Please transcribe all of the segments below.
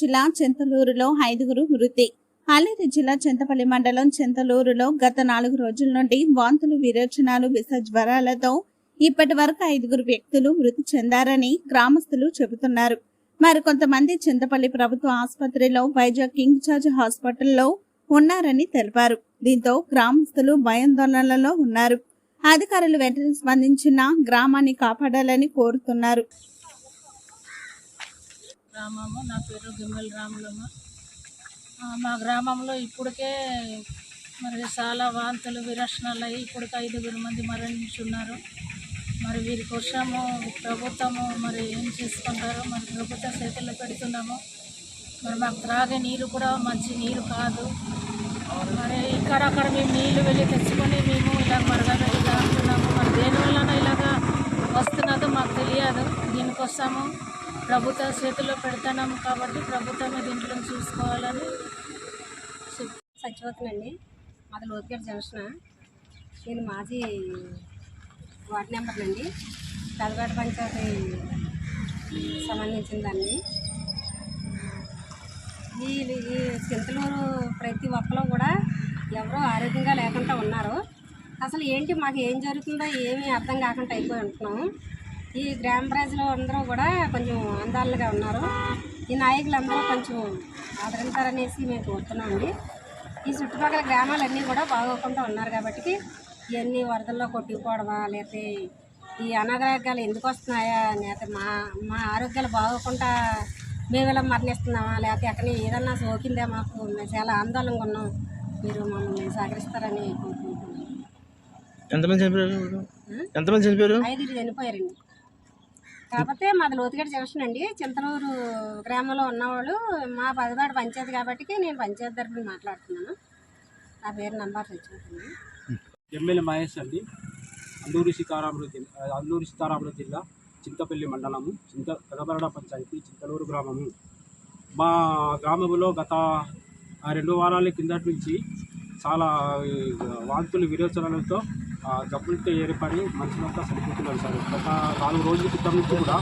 జిల్లా చింతలూరులో ఐదుగురు మృతి. అల్లూరి జిల్లా చింతపల్లి మండలం చింతలూరులో గత నాలుగు రోజుల నుండి వాంతులు విరేచనాలు విష జ్వరాలతో ఇప్పటి వరకు ఐదుగురు వ్యక్తులు మృతి చెందారని గ్రామస్తులు చెబుతున్నారు. మరికొంతమంది చింతపల్లి ప్రభుత్వ ఆసుపత్రిలో వైజాగ్ కింగ్ చార్జ్ హాస్పిటల్లో ఉన్నారని తెలిపారు. దీంతో గ్రామస్తులు భయాందోళనలలో ఉన్నారు. అధికారులు వెంటనే స్పందించిన గ్రామాన్ని కాపాడాలని కోరుతున్నారు. గ్రామము. నా పేరు గిమ్మెల రాములమ్మ. మా గ్రామంలో ఇప్పటికే మరి చాలా వాంతులు విరక్షణలు అయ్యి ఇప్పటికే ఐదుగురు మంది మరణించున్నారు. మరి వీరి కోసము ప్రభుత్వము మరి ఏం చేసుకుంటారో మరి ప్రభుత్వ చేతుల్లో పెడుతున్నాము. మరి మాకు త్రాగే నీరు కూడా మంచి నీరు కాదు. మరి ఇక్కడక్కడ మేము నీళ్ళు వెళ్ళి తెచ్చుకొని మేము ఇలా మరి ఇలా అంటున్నాము మరి దేనివల్ల ఇలాగా వస్తున్నదో మాకు తెలియదు. దీనికోసము ప్రభుత్వ చేతిలో పెడుతున్నాం కాబట్టి ప్రభుత్వమే దీంట్లో చూసుకోవాలని చెప్ సచివతనండి మాది లోతుగడ్డ జంక్షన్. నేను మాజీ వార్డు నెంబర్నండి పెదపేట పంచాయతీ సంబంధించిందండి ఈ ఈ చింతలూరు ప్రతి ఒక్కరు కూడా ఎవరో ఆరోగ్యంగా లేకుండా ఉన్నారు. అసలు ఏంటి మాకు ఏం జరుగుతుందో ఏమీ అర్థం కాకుండా అయిపోయి ఉంటున్నాము. ఈ గ్రామ ప్రజలు అందరూ కూడా కొంచెం అందాలుగా ఉన్నారు. ఈ నాయకులందరూ కొంచెం ఆదరించారనేసి మేము కోరుతున్నామండి ఈ చుట్టుపక్కల గ్రామాలన్నీ కూడా బాగోకుండా ఉన్నారు కాబట్టి ఇవన్నీ వరదల్లో కొట్టుకుపోవడమా లేకపోతే ఈ అనారోగ్యాలు ఎందుకు వస్తున్నాయా లేకపోతే మా మా ఆరోగ్యాలు బాగోకుండా మేము ఇలా మరణిస్తున్నామా లేకపోతే ఎక్కడ ఏదన్నా సోకిందా మాకు మేము చాలా ఆందోళనగా ఉన్నాం. మీరు మమ్మల్ని సహకరిస్తారని కోరుకుంటున్నాం. ఎంతమంది చనిపోయారు? ఎంతమంది చనిపోయారు? ఐదుగురు చనిపోయారండి. కాకపోతే మాది లోతుగడ్డ జంక్షన్ అండి. చింతలూరు గ్రామంలో ఉన్నవాళ్ళు మా పదివాడ పంచాయతీ కాబట్టి నేను పంచాయతీ తరఫున మాట్లాడుతున్నాను. నా పేరు నంబర్ తెచ్చుకుంటున్నాను ఎమ్మెల్యే మహేష్ అండి. అల్లూరి సీతారాములు జిల్లా అల్లూరి సీతారాములు జిల్లా చింతపల్లి మండలము చింత పెదబరడ పంచాయతీ చింతలూరు గ్రామము. మా గ్రామంలో గత ఆ రెండు వారాల కిందటి నుంచి చాలా వాంతులు విరోచనలతో జబ్బులతో ఏర్పడి మనుషులంతా చనిపోతున్నారు సార్. గత నాలుగు రోజుల క్రితం నుంచి కూడా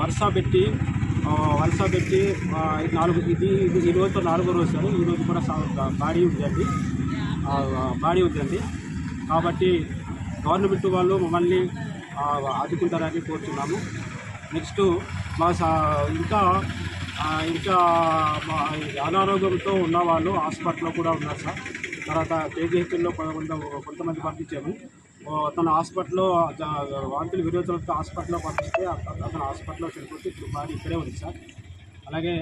వరుస పెట్టి వరుస పెట్టి నాలుగు ఇది ఇది ఈ రోజుతో నాలుగో రోజు సార్. ఈ రోజు కూడా బాడీ ఉందండి బాడీ ఉందండి కాబట్టి గవర్నమెంట్ వాళ్ళు మమ్మల్ని ఆ, ఆదుకుంటారని కోరుతున్నాము నెక్స్ట్ మా సా ఇంకా ఇంకా మా అనారోగ్యంతో ఉన్న వాళ్ళు హాస్పిటల్లో కూడా ఉన్నారు సార్. తర్వాత కేజీహెచ్ఎల్లో కొంత కొంతమంది పంపించాము ఓ, అతను హాస్పిటల్లో వాంతులు విరోచనలతో హాస్పిటల్లో పంపిస్తే అత- అతను హాస్పిటల్లో చనిపోతే ఇప్పుడు బాడీ ఇక్కడే ఉంది సార్. అలాగే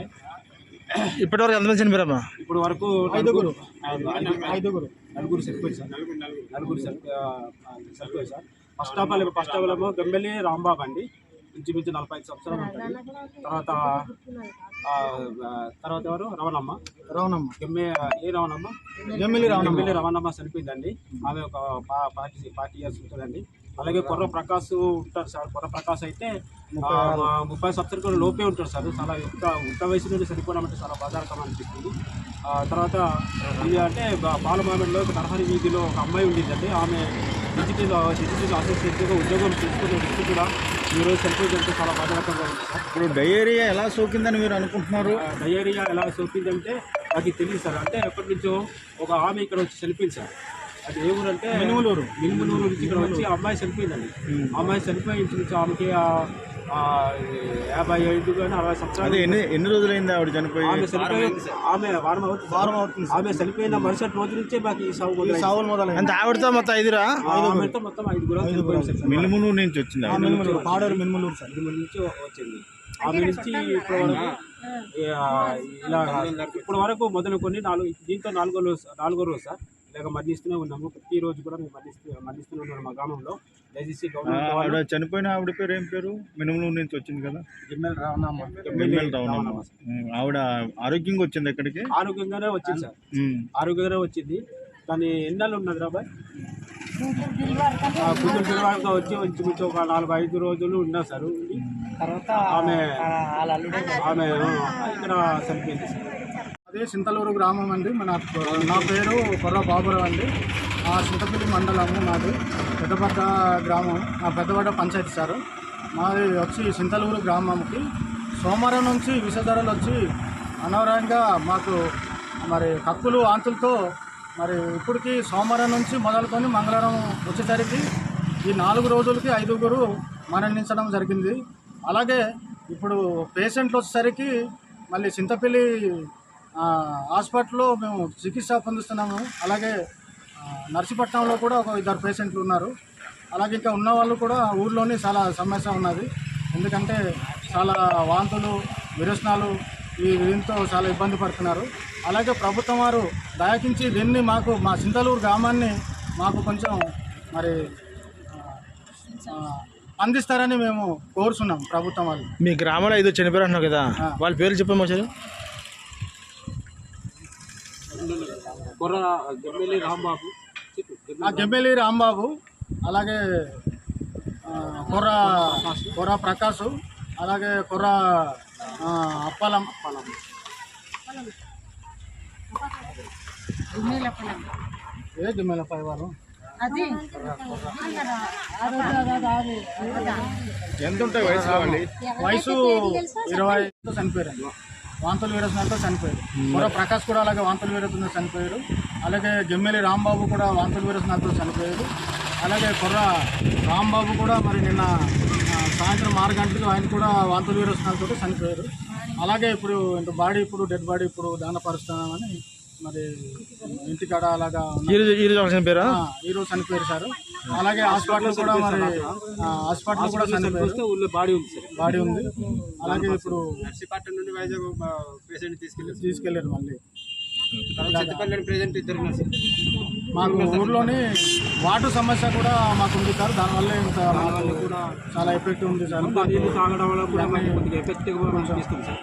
ఇప్పటివరకు ఎంతమంది చనిపోయారమ్మా? ఇప్పుడు వరకు ఐదుగురు. ఐదుగురు. నలుగురు సరిపోయి సార్. నలుగురు నలుగురు సరి- first of all first of all ఏమో గంబెల్లి రాంబాబు అండి. ఇంచుమించు నలభై ఐదు సంవత్సరాలు ఉంటుంది. తర్వాత తర్వాత ఎవరు? రవణమ్మ. రావునమ్మ గమ్మె ఏ రవణమ్మ? ఎమ్మెల్యే రావునమ్మ ఎమ్మెల్యే రవణమ్మ చనిపోయిందండి. ఆమె ఒక పార్టీ పార్టీ ఇయర్స్ ఉంటుందండి. అలాగే కొర్ర ప్రకాష్ ఉంటారు సార్. కొర్ర ప్రకాష్ అయితే ముప్పై సంవత్సరాల లోపే ఉంటారు సార్. చాలా యుక్త యుక్త వయసు నుండి చనిపోవడం అంటే చాలా బాధాకరం అనిపిస్తుంది. ఆ, తర్వాత ఇది అంటే బాలమామిడిలో ఒక నరహరి వీధిలో ఒక అమ్మాయి ఉండేదండి. ఆమె డిజిటల్ డిజిటల్ అసిస్టెంట్గా ఉద్యోగం చేసుకునే వ్యక్తి కూడా ఈరోజు చనిపోయిందంటే చాలా బాధాకరంగా ఉంది. సార్ ఇప్పుడు డయేరియా ఎలా సోకిందని మీరు అనుకుంటున్నారు? డయేరియా ఎలా సోకిందంటే నాకు తెలియదు సార్. అంటే ఎప్పటి నుంచో ఒక ఆమె ఇక్కడ వచ్చి చనిపోయింది సార్. అది ఏ ఊరు అంటే మినుములూరు. మినుములూరు నుంచి ఇక్కడ వచ్చి అమ్మాయి చనిపోయిందండి అమ్మాయి చనిపోయి నుంచి ఆమెకి యాభై ఐదు కానీ అరవై సంవత్సరాలు ఎన్ని ఎన్ని రోజులైంది ఆవిడ చనిపోయి? ఆమె చనిపోయి ఆమె వారం అవుతుంది వారం అవుతుంది ఆమె చనిపోయిన మరుసటి రోజు నుంచే మాకు ఈ సాగు మొదలైంది. అంటే ఆవిడతో మొత్తం ఐదురా? ఆమెతో మొత్తం ఐదుగురు. మిల్లుమునూరు నుంచి వచ్చింది ఆవిడ. పాడేరు మినుములూరు సార్. మినుముల నుంచి వచ్చింది. ఆమె నుంచి ఇప్పటి వరకు ఇలా ఇప్పటి వరకు మొదలుకొని నాలుగు దీంతో నాలుగో రోజు నాలుగో రోజు సార్. ఇలాగ మరణిస్తూనే ఉన్నాము. ప్రతి రోజు కూడా మేము మరణిస్తూ మరణిస్తూనే ఉన్నాము మా గ్రామంలో. దయచేసి గవర్నమెంట్ ఆవిడ వాళ్ళు చనిపోయిన ఆవిడ పేరు ఏం పేరు? మినుమునూరు నుంచి వచ్చింది కదా? ఎమ్మెల్యే ఉమ్, ఆవిడ ఆరోగ్యంగా వచ్చింది ఎక్కడికి ఆరోగ్యంగానే వచ్చింది సార్. ఉమ్. ఆరోగ్యంగానే వచ్చింది. కానీ ఎన్నాళ్ళు ఉన్నది రాబాయ్? కుదురు పిల్లవాడిగా వచ్చి ఇంచుమించు ఒక నాలుగు ఐదు రోజులు ఉన్నా సార్. ఆమె ఆమె ఇక్కడ చనిపోయింది సార్. అదే చింతలూరు గ్రామం అండి. మన నా పేరు కొర్ర బాబురావు అండి. ఆ చింతపల్లి మండలము మాది. పెద్దపడ్డ గ్రామం. నా పెద్దపడ్డ పంచాయతీ సార్. మాది వచ్చి చింతలూరు గ్రామంకి. సోమవారం నుంచి విషధరలు వచ్చి అనవరంగా మాకు మరి కక్కులు ఆంతులతో మరి ఇప్పటికి సోమవారం నుంచి మొదలుకొని మంగళవారం వచ్చేసరికి ఈ నాలుగు రోజులకి ఐదుగురు మరణించడం జరిగింది. అలాగే ఇప్పుడు పేషెంట్లు వచ్చేసరికి మళ్ళీ చింతపల్లి హాస్పిటల్లో మేము చికిత్స పొందుతున్నాము. అలాగే నర్సీపట్నంలో కూడా ఒక ఇద్దరు పేషెంట్లు ఉన్నారు. అలాగే ఇంకా ఉన్న వాళ్ళు కూడా ఊర్లోనే చాలా సమస్య ఉన్నది. ఎందుకంటే చాలా వాంతులు విరోచనాలు ఈ దీంతో చాలా ఇబ్బంది పడుతున్నారు. అలాగే ప్రభుత్వం వారు దయకించి దీన్ని మాకు మా చింతలూరు గ్రామాన్ని మాకు కొంచెం మరి అందిస్తారని మేము కోరుచున్నాం ప్రభుత్వం వాళ్ళు. మీ గ్రామంలో ఐదు చనిపోయారు అంటున్నావు కదా. వాళ్ళ పేర్లు చెప్పమ్మా సార్ కొర్ర గెమ్మెల్లి రాంబాబు. అలాగే కొర్ర కొర్ర ప్రకాష్ అలాగే కొర్ర ఆ, అప్పలం. ఏ గిమ్మెల పై వారు ఎంత ఉంటాయి వయసు ఇరవై చనిపోయారు. వాంతులు విరచనలతో చనిపోయారు కొర ప్రకాష్ కూడా అలాగే వాంతులు విరచనతో చనిపోయారు అలాగే గెమ్మెలి రాంబాబు కూడా వాంతులు విరచనలతో చనిపోయారు అలాగే కొర్ర రాంబాబు కూడా మరి నిన్న సాయంత్రం ఆరు గంటలకు ఆయన కూడా వాంతులు విరచనలతో చనిపోయారు అలాగే ఇప్పుడు ఇంత బాడీ ఇప్పుడు డెడ్ బాడీ ఇప్పుడు దానపరుస్తామని మరి ఇంటికాడ అలాగా చనిపోయారా ఆ, ఈ రోజు చనిపోయారు సారు. అలాగే హాస్పిటల్ కూడా మరి హాస్పిటల్ కూడా చనిపోయారు. బాడీ ఉంది సార్. బాడీ ఉంది. అలాగే ఇప్పుడు నర్సీపట్నం నుండి వైజాగ్ పేషెంట్ తీసుకెళ్ళి తీసుకెళ్ళారు మళ్ళీ. చెత్తపల్లి ప్రెసెంట్ ఇద్దరు ఉన్నారు సార్. మాకు ఊర్లోని వాటర్ సమస్య కూడా మాకు ఉంది సార్. దానివల్ల ఇంత కూడా చాలా ఎఫెక్ట్ ఉంది సార్. నీళ్ళు తాగడం వల్ల కూడా ఎఫెక్టివ్గా తీసుకుంది సార్.